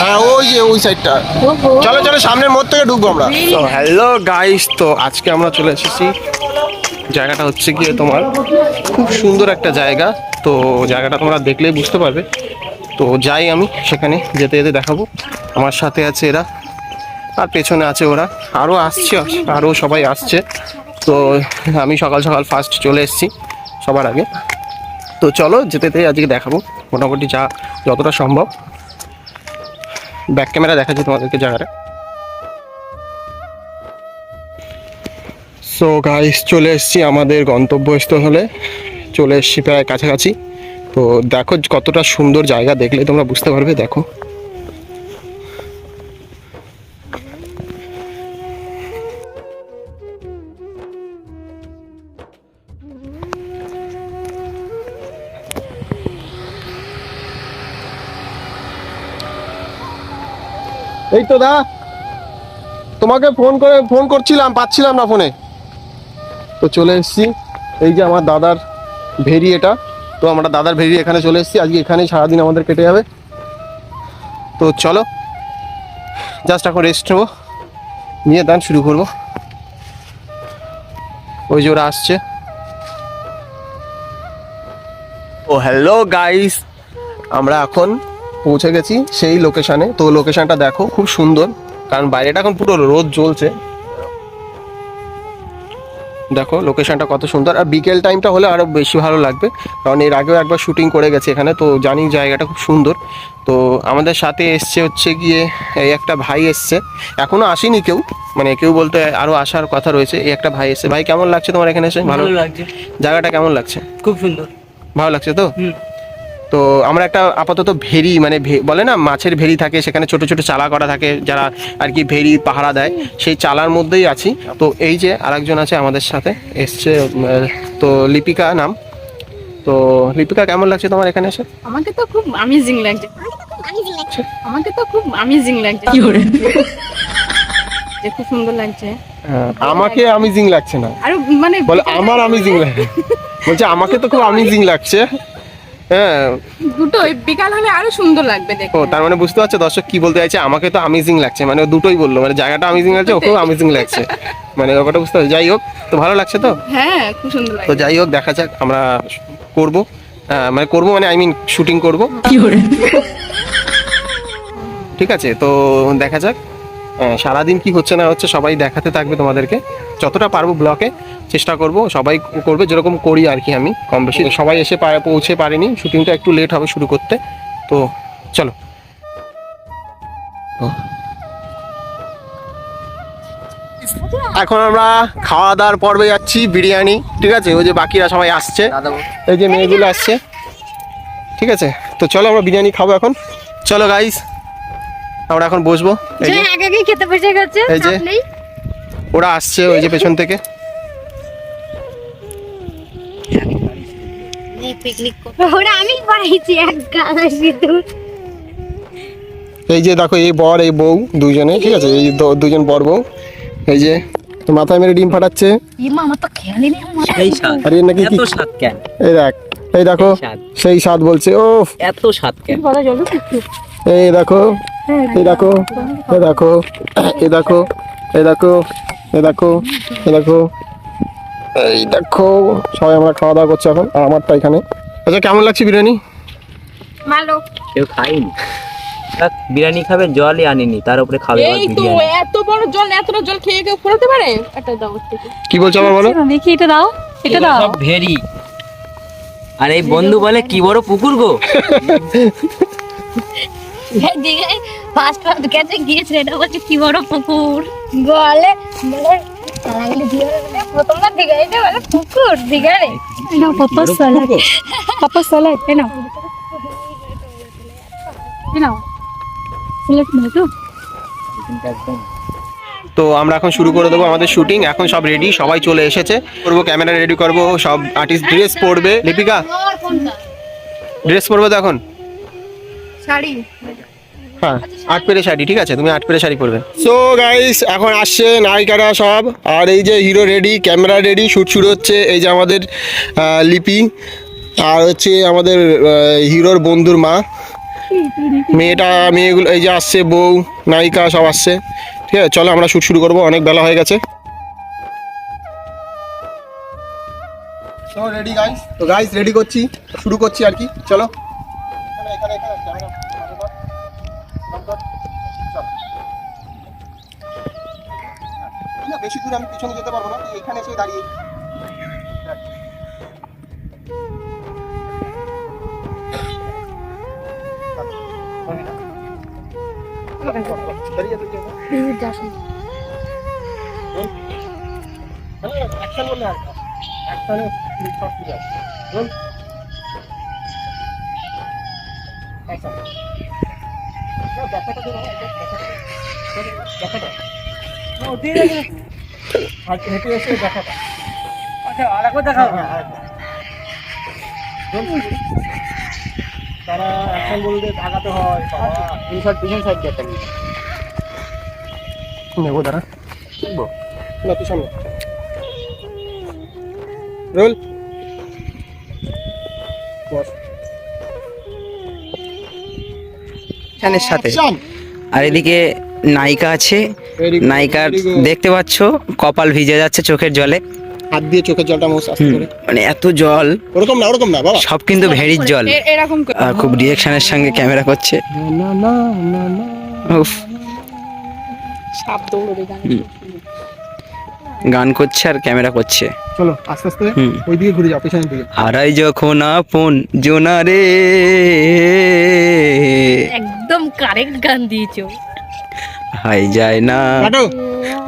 হ্যাঁ ওই যে ওই সাইডটা চলো চলো, সামনের মোড় থেকে ঢুকবো আমরা। তো হ্যালো গাইস তো আজকে আমরা চলে এসেছি। জায়গাটা হচ্ছে গিয়ে তোমার খুব সুন্দর একটা জায়গা। তো জায়গাটা তোমরা দেখলেই বুঝতে পারবে। তো যাই আমি সেখানে যেতে যেতে দেখাবো। আমার সাথে আছে এরা, আর পেছনে আছে ওরা। আরও আসছে আরও সবাই আসছে। তো আমি সকাল সকাল ফার্স্ট চলে এসেছি সবার আগে। তো চলো, যেতে যেতে আজকে দেখাবো। মোটামুটি যা, যতটা সম্ভব। ব্যাক ক্যামেরা দেখাচ্ছি তোমাদেরকে জায়গাটা সো গাইস চলে এসেছি আমাদের গন্তব্যস্থল। হলে চলে এসেছি প্রায় কাছাকাছি। তো দেখো কতটা সুন্দর জায়গা দেখলে তোমরা বুঝতে পারবে, দেখো। এই তো দা, তোমাকে ফোন করে ফোন করছিলাম, পাচ্ছিলাম না ফোনে তো চলে এসছি, এই যে আমার দাদার ভেরি এটা। তো আমরা দাদার ভেরি এখানে চলে এসেছি, আজকে এখানেই সারাদিন আমাদের কেটে যাবে। তো চলো জাস্ট এখন রেস্ট নেব, নিয়ে দান শুরু করব। ওই যে ওরা আসছে। ও হ্যালো গাইস আমরা এখন পৌঁছে গেছি সেই লোকেশনে তো লোকেশনটা দেখো খুব সুন্দর। কারণ বাইরেটা এখন পুরো রোদ জ্বলছে। দেখো লোকেশনটা কত সুন্দর। আর বিকেল টাইমটা হলে আরও বেশি ভালো লাগবে। কারণ এর আগেও একবার শুটিং করে গেছে এখানে তো জানি জায়গাটা খুব সুন্দর। তো আমাদের সাথে এসছে হচ্ছে গিয়ে এই একটা ভাই এসছে। এখনও আসেনি কেউ মানে কেউ বলতে আরও আসার কথা রয়েছে। এই একটা ভাই এসছে। ভাই কেমন লাগছে তোমার এখানে এসে? ভালো লাগছে। জায়গাটা কেমন লাগছে? খুব সুন্দর। ভালো লাগছে তো। তো আমরা একটা আপাতত ভেরি মানে ভে- বলে না মাছের ভেরি থাকে সেখানে ছোট ছোট চালা করা থাকে যারা আর কি ভেরি পাহারা দেয় সেই চালার মধ্যেই আছি। তো এই যে আরেকজন আছে আমাদের সাথে এসছে তো লিপিকা নাম। তো লিপিকা কেমন লাগছে তোমার এখানে এসে? আমাকে তো খুব আমেজিং লাগছে। আমাকে তো খুব আমেজিং লাগছে। যে খুব সুন্দর লাগছে। হ্যাঁ, আমাকে আমিজিং লাগছে না। আর মানে বলে আমার আমিজিং লাগে বলছে আমাকে তো খুব আমিজিং লাগছে। হ্যাঁ। দুটো বিকাল হলে আরও সুন্দর লাগবে ও তার মানে বুঝতে পারছ দর্শক কি বলতে চাইছে? আমাকে তো আমেজিং লাগছে। মানে দুটোই বলল মানে জায়গাটা আমেজিং লাগছে ওকেও আমেজিং লাগছে। মানে ব্যাপারটা বুঝতে পারছ? যাই হোক তো ভালো লাগছে তো? হ্যাঁ খুব সুন্দর তো যাই হোক দেখা যাক আমরা করব। মানে করব মানে আই মিন শুটিং করব। ঠিক আছে তো দেখা যাক। সারাদিন কি হচ্ছে না হচ্ছে সবাই দেখাতে থাকবে তোমাদেরকে। যতটা পারব ব্লকে চেষ্টা করব সবাই করবে যেরকম করি আর কি আমি কম বেশি। সবাই এসে পৌঁছে পারেনি শুটিংটা একটু লেট হবে শুরু করতে। তো চলো। এখন আমরা খাওয়া দাওয়ার পর্বে যাচ্ছি বিরিয়ানি ঠিক আছে? ওই যে বাকিরা সবাই আসছে। এই যে মেয়েগুলো আসছে। ঠিক আছে? তো চলো আমরা বিরিয়ানি খাব এখন। চলো গাইস আমরা এখন বসবো। এই যে আগে আগে খেতে বসে গেছে এই যে। ওরা আসছে ওই যে পেছন থেকে। এই যে দেখো এই বর এই বউ দুজনে ঠিক আছে? এই দু- দুজন বর বউ। এই যে তো মাথায় মেরে ডিম ফাটাচ্ছে। নাকি এত স্বাদ কেন? এই দেখ এই দেখো সেই স্বাদ। বলছে ও এত স্বাদ কেন? এই দেখো এই দেখো এই দেখো এই দেখো এই দেখো এই দেখো এই দেখো। এই দেখো সবাই আমরা খাওয়া দাওয়া করছি এখন আর আমারটা এখানে। আচ্ছা কেমন লাগছে বিরিয়ানি? ভালো। কেউ খাইনি বিরিয়ানি খাবে জলই আনিনি তার উপরে খাবে এই তো এত বড় জল এতটা জল খেয়ে কেউ ফোরাতে পারে? একটা দাও কি বলছো আবার বলো? দেখি এটা দাও এটা দাও। সব ভেরি আর এই বন্ধু বলে কি বড় পুকুর গো? দীঘায় ফার্স্ট ফার্স্ট গেছে গিয়েছে এটা বলছে কি বড় পুকুর? বলে প্রথমবার দীঘায় পুকুর দীঘায় সালাদ সালাদ তো। আমরা এখন শুরু করে দেবো আমাদের শুটিং এখন সব রেডি সবাই চলে এসেছে। করব ক্যামেরা রেডি করব সব আর্টিস্ট ড্রেস পরবে। লিপিকা ড্রেস পরবে তো এখন? শাড়ি। হ্যাঁ আট পেরে শাড়ি ঠিক আছে তুমি আট পেরে শাড়ি পরবে। সো গাইস এখন আসছে নায়িকারা সব। আর এই যে hero ready camera ready shoot শুরু হচ্ছে এই যে আমাদের লিপি। আর হচ্ছে আমাদের হিরোর বন্ধুর মা। মেয়েটা মেয়েগুলো এই যে আসছে বউ নায়িকা সব আসছে। ঠিক আছে চলো আমরা শুট শুরু করব অনেক বেলা হয়ে গেছে। রেডি গাইস তো গাইস রেডি করছি শুরু করছি আর কি। চলো। বেশি দূর আমি পিছনে যেতে পারব না তুই এখানে এসে দাঁড়িয়ে অ্যাকশন বললে আর অ্যাকশনে শর্ট দিয়ে অ্যাকশন দেখাটা দেখাটা আর হেঁটে এসে দেখাটা আচ্ছা আর একবার দেখাও। হ্যাঁ হ্যাঁ তারা বলতে আগাতে হয় বাবা। পিছন পিছন সাইড একটা নেব না তুই সামনে রোল। বস। সাথে। আর এদিকে নায়িকা আছে। নায়িকার দেখতে পাচ্ছ কপাল ভিজে যাচ্ছে চোখের জলে। হাত দিয়ে চোখের জলটা মোস আস্তে করে। মানে এত জল। ওরকম না ওরকম না বাবা। সব কিন্তু ভেড়ির জল। এরকম খুব রিয়েকশনের সঙ্গে ক্যামেরা করছে। না না না না উফ। সাপ দৌড়বে গান গান করছে আর ক্যামেরা করছে। চলো আস্তে আস্তে ওই দিকে ঘুরে যাও পেছনের দিকে। হারাই যখন আপন জোনারে একদম কারেক্ট গান দিয়েছ। হাই যায় না।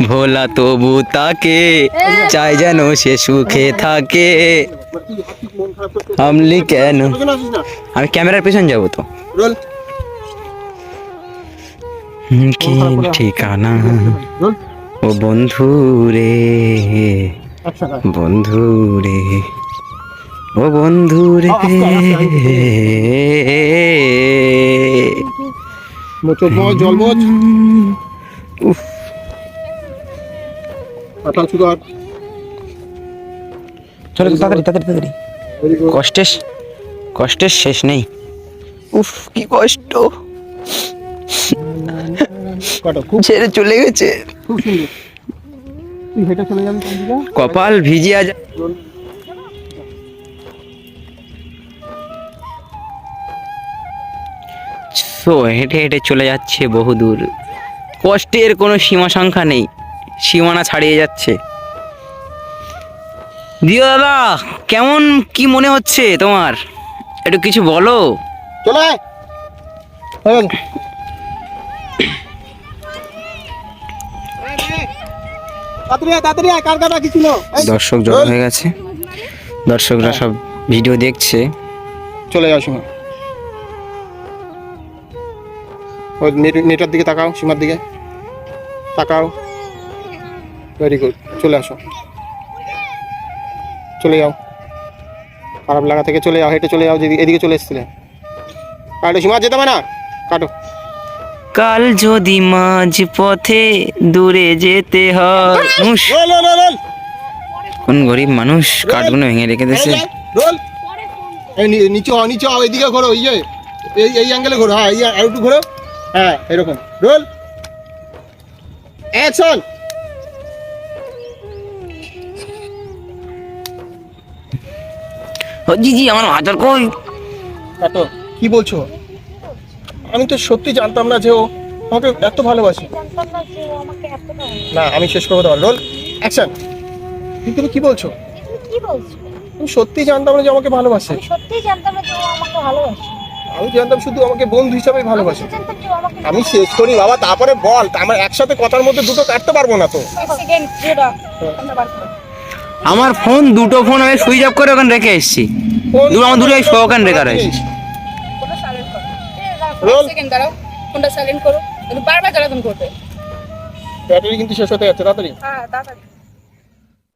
ভোলা তবু তাকে চাই যেন সে সুখে থাকে। আমলি কেন? আমি ক্যামেরার পেছন যাব তো। কি ঠিকানা? ও বন্ধু রে। আচ্ছা বন্ধু রে। ও বন্ধু রে। জল উফ। শুধু আর চলো তাড়াতাড়ি তাড়াতাড়ি তাড়াতাড়ি। কষ্টের কষ্টের শেষ নেই। উফ কি কষ্ট। ছেড়ে চলে গেছে। কপাল ভিজিয়া যা সো হেঁটে হেঁটে চলে যাচ্ছে বহুদূর। কষ্টের কোনো সীমা সংখ্যা নেই সীমানা ছাড়িয়ে যাচ্ছে। দিও দাদা কেমন কি মনে হচ্ছে তোমার? একটু কিছু বলো। চলে হয়ে দর্শক জড়ো হয়ে গেছে। দর্শকরা সব ভিডিও দেখছে। চলে যাও সীমা। ওই নেট- নেটের দিকে তাকাও সীমার দিকে। তাকাও। ভেরি গুড চলে আসো। চলে যাও। খারাপ লাগা থেকে চলে যাও হেঁটে চলে যাও যেদিকে এদিকে চলে এসেছিলে। কাটো সীমা যেতে হবে না? কাটো। কাল যদি মাঝ পথে দূরে যেতে হয় কোন গরিব মানুষ কাঠগুলো ভেঙে রেখে দিয়েছে? নিচে নিচে হও এইদিকে ঘোরো এই এই অ্যাঙ্গেলে ঘোরো হ্যাঁ এই আর একটু ঘোরো। হ্যাঁ এরকম। রোল। অ্যাকশন ও জি জি আমার হাজার কই? কাটো কি বলছো? আমি তো সত্যি জানতাম না যে ও আমাকে এত ভালোবাসে। না আমি শেষ করব তোমার। Roll action. তুমি কি বলছো? তুমি কি বলছো? আমি সত্যি জানতাম না যে আমাকে ভালোবাসে। আমি সত্যিই জানতাম না যে ও আমাকে ভালোবাসে। আমি জানতাম শুধু আমাকে বন্ধু হিসাবেই ভালোবাসে। আমি শেষ করি বাবা তারপরে বল তা আমার একসাথে কথার মধ্যে দুটো কাটতে পারব না তো। আমরা ফোন দুটো ফোন আমি সুইচ অফ করে ওখানে রেখে এসেছি। দুটো আমার দুটো শোকান রেখা রয়েছে ফোনটা সাইলেন্ট করো। বারবার জ্বালাতন করবে। ব্যাটারি কিন্তু শেষ হতে যাচ্ছে তাড়াতাড়ি। হ্যাঁ তাড়াতাড়ি।